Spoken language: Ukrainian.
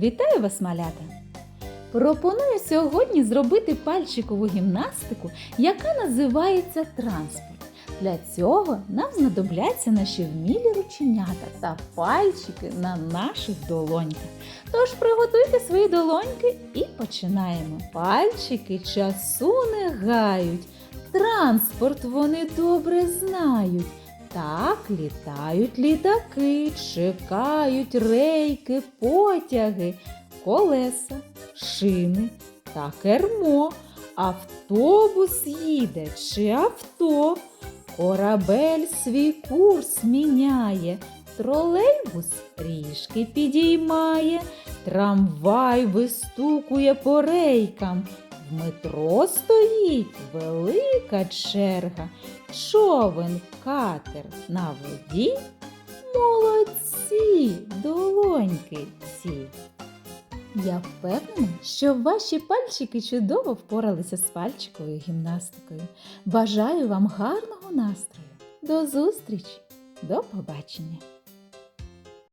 Вітаю вас, малята! Пропоную сьогодні зробити пальчикову гімнастику, яка називається транспорт. Для цього нам знадобляться наші вмілі рученята та пальчики на наших долоньках. Тож приготуйте свої долоньки і починаємо. Пальчики часу не гають, транспорт вони добре знають. Так літають літаки, чекають рейки, потяги, колеса, шини та кермо. Автобус їде чи авто, корабель свій курс міняє, тролейбус трішки підіймає, трамвай вистукує по рейкам. Метро стоїть велика черга, човен, катер на воді. Молодці, долоньки ці. Я впевнена, що ваші пальчики чудово впоралися з пальчиковою гімнастикою. Бажаю вам гарного настрою. До зустрічі, до побачення!